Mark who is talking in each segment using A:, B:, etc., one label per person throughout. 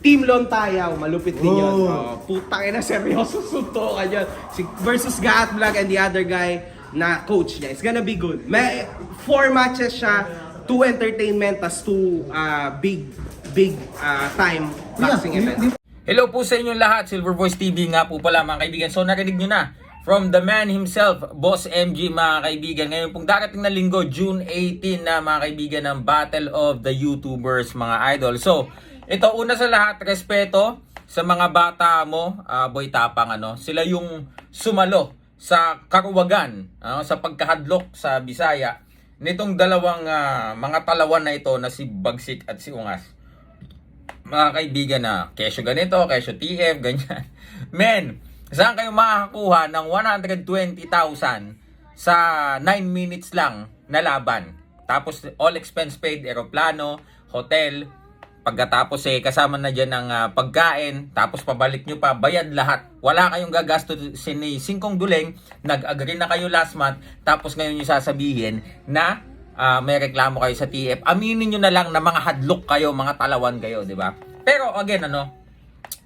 A: Team Lontayaw, malupit din yun.
B: Oh.
A: Oh, putang ina, seryoso sunto ka dyan. Si, versus Gaat Vlog and the other guy na coach niya. It's gonna be good. May four matches siya, two entertainment, tas two uh, big, big uh, time boxing
B: Yeah,
A: events.
C: Hello po sa inyong lahat, Silver Voice TV nga po pala mga kaibigan. So narinig nyo na from the man himself, Boss MG mga kaibigan. Ngayon pong darating na linggo, June 18 na mga kaibigan ng Battle of the YouTubers mga idol. So ito una sa lahat, respeto sa mga bata mo, ah, boy tapang ano. Sila yung sumalo sa karuwagan, ah, sa pagkahadlok sa Bisaya nitong dalawang ah, mga talawan na ito na si Bagsik at si Ungas mga kaibigan na kesyo ganito, kesyo TF, ganyan. Men, saan kayo makakakuha ng 120,000 sa 9 minutes lang na laban? Tapos all expense paid, aeroplano, hotel, pagkatapos eh kasama na dyan ng ah, pagkain, tapos pabalik nyo pa, bayad lahat. Wala kayong gagasto ni Singkong Duleng, nag-agree na kayo last month, tapos ngayon nyo sasabihin na ah, may reklamo kayo sa TF, aminin nyo na lang na mga hadlok kayo, mga talawan kayo, di ba? Pero again, ano,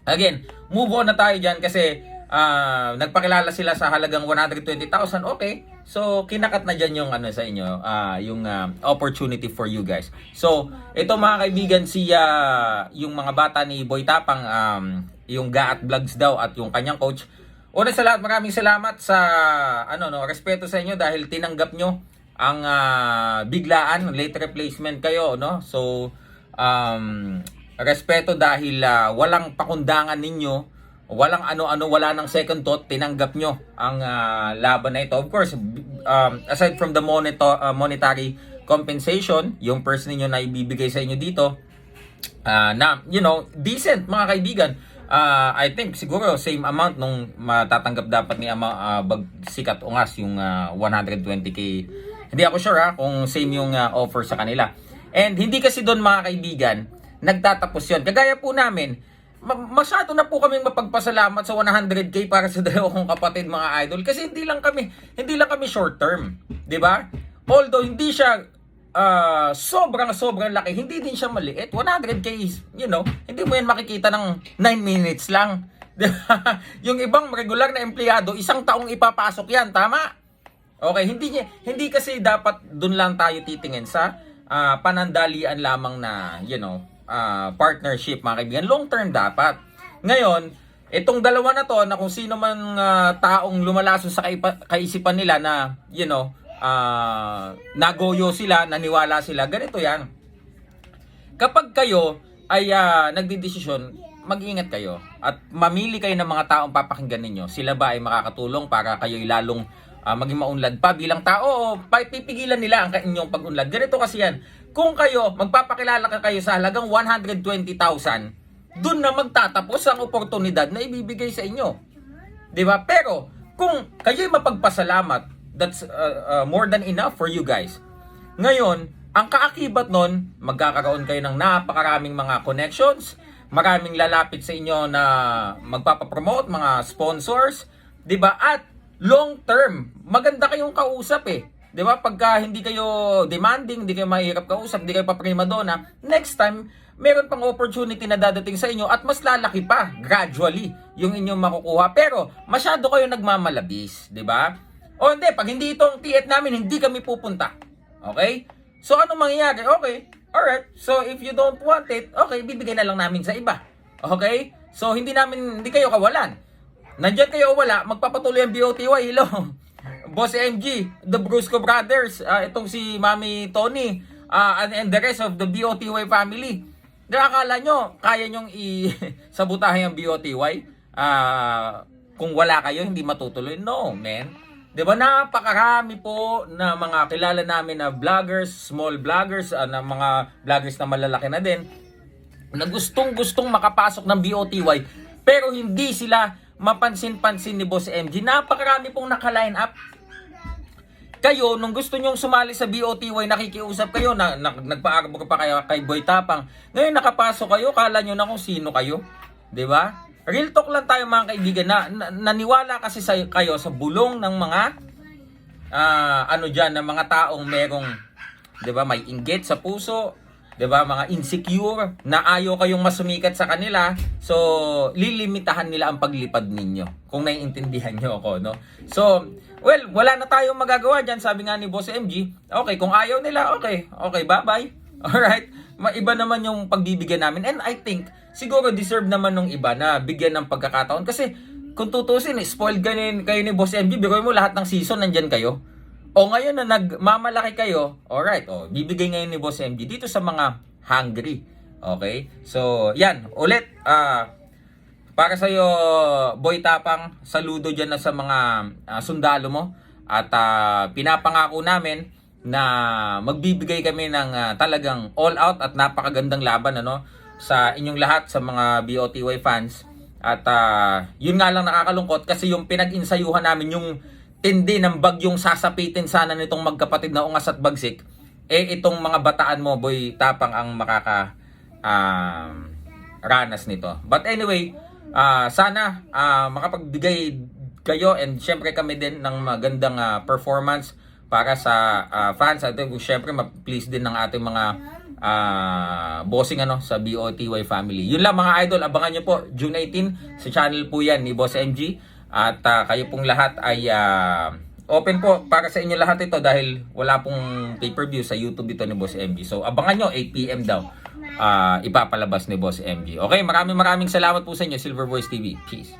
C: again, move on na tayo dyan kasi ah, nagpakilala sila sa halagang 120,000, okay. So, kinakat na dyan yung ano sa inyo, ah, yung ah, opportunity for you guys. So, ito mga kaibigan, si ah, yung mga bata ni Boy Tapang, um, yung Gaat Vlogs daw at yung kanyang coach, Una sa lahat, maraming salamat sa ano no, respeto sa inyo dahil tinanggap nyo ang ah, biglaan, late replacement kayo, no? So um respeto dahil ah, walang pakundangan ninyo, walang ano-ano, wala ng second thought, tinanggap nyo ang ah, laban na ito. Of course, um, aside from the moneto- ah, monetary compensation, yung purse ninyo na ibibigay sa inyo dito, ah, na, you know, decent mga kaibigan. Ah, I think siguro same amount nung matatanggap dapat ni Ama ah, Bagsikat Ungas yung ah, 120k. Hindi ako sure ha kung same yung ah, offer sa kanila. And hindi kasi doon mga kaibigan nagtatapos yon. Kagaya po namin, masyado na po kaming mapagpasalamat sa 100k para sa dalawang kapatid mga idol kasi hindi lang kami hindi lang kami short term, 'di ba? Although hindi siya ah, sobrang sobrang laki, hindi din siya maliit. 100k is, you know, hindi mo yan makikita ng 9 minutes lang. Yung ibang regular na empleyado, isang taong ipapasok yan, tama? Okay, hindi niya hindi kasi dapat doon lang tayo titingin sa ah, panandalian lamang na, you know, ah, partnership mga kaibigan. Long term dapat. Ngayon, itong dalawa na to na kung sino man ah, taong lumalason sa kaisipan nila na, you know, ah, nagoyo sila, naniwala sila, ganito 'yan. Kapag kayo ay ah, nagdidesisyon, mag-ingat kayo at mamili kayo ng mga taong papakinggan ninyo. Sila ba ay makakatulong para kayo lalong ah, maging maunlad pa bilang tao o pipigilan nila ang inyong pag-unlad. Ganito kasi yan. Kung kayo, magpapakilala ka kayo sa halagang 120,000, dun na magtatapos ang oportunidad na ibibigay sa inyo. 'Di ba? Pero kung kayo'y mapagpasalamat, that's uh, uh, more than enough for you guys. Ngayon, ang kaakibat nun, magkakaroon kayo ng napakaraming mga connections, maraming lalapit sa inyo na magpapapromote, mga sponsors, 'di ba? At long term, maganda kayong kausap eh. 'Di ba? Pagka hindi kayo demanding, hindi kayo mahirap kausap, hindi kayo pa prima donna, next time meron pang opportunity na dadating sa inyo at mas lalaki pa gradually yung inyong makukuha. Pero masyado kayo nagmamalabis, 'di ba? O hindi, pag hindi itong tiet namin, hindi kami pupunta. Okay? So ano mangyayari? Okay. Alright. So if you don't want it, okay, bibigay na lang namin sa iba. Okay? So hindi namin hindi kayo kawalan. Nandiyan kayo o wala, magpapatuloy ang BOTY, hello. Boss MG, the Brusco Brothers, ah, itong si Mami Tony, ah, and, and the rest of the BOTY family. Di akala nyo, kaya nyong i-sabutahin ang BOTY? Ah, kung wala kayo, hindi matutuloy. No, man. Di ba napakarami po na mga kilala namin na vloggers, small vloggers, ah, na mga vloggers na malalaki na din, na gustong gustong makapasok ng BOTY pero hindi sila mapansin-pansin ni Boss MG. Napakarami pong naka-line up. Kayo, nung gusto nyong sumali sa BOTY, nakikiusap kayo, na, na nagpaarbo pa kayo kay Boy Tapang. Ngayon nakapasok kayo, kala nyo na kung sino kayo. ba? Real talk lang tayo mga kaibigan na, na naniwala kasi sa, kayo sa bulong ng mga ah, ano diyan ng mga taong merong 'di ba may inggit sa puso, 'di ba? Mga insecure na ayaw kayong masumikat sa kanila. So, lilimitahan nila ang paglipad ninyo. Kung naiintindihan niyo ako, no? So, well, wala na tayong magagawa diyan, sabi nga ni Boss MG. Okay, kung ayaw nila, okay. Okay, bye-bye. Alright? Maiba naman yung pagbibigyan namin. And I think, siguro deserve naman ng iba na bigyan ng pagkakataon. Kasi, kung tutusin, eh, spoiled ganin kayo ni Boss MG, bigay mo lahat ng season, nandyan kayo. O ngayon na nagmamalaki kayo, alright, o, bibigay ngayon ni Boss MG dito sa mga hungry. Okay? So, yan, ulit, ah, para sa iyo, Boy Tapang, saludo diyan na sa mga ah, sundalo mo at ah, pinapangako namin na magbibigay kami ng ah, talagang all out at napakagandang laban ano sa inyong lahat sa mga BOTY fans. At ah, yun nga lang nakakalungkot kasi yung pinag-insayuhan namin yung tindi ng bagyong sasapitin sana nitong magkapatid na ungas at bagsik eh itong mga bataan mo boy tapang ang makaka um, ranas nito. But anyway, ah, sana ah, makapagbigay kayo and syempre kami din ng magandang ah, performance para sa ah, fans at uh, syempre ma-please din ng ating mga ah, bossing ano sa BOTY family. Yun lang mga idol, abangan nyo po June 18 sa channel po yan ni Boss MG at ah, kayo pong lahat ay ah, open po para sa inyo lahat ito dahil wala pong pay-per-view sa YouTube ito ni Boss MG. So abangan nyo 8pm daw ah, ipapalabas ni Boss MG. Okay, maraming maraming salamat po sa inyo Silver Voice TV. Peace.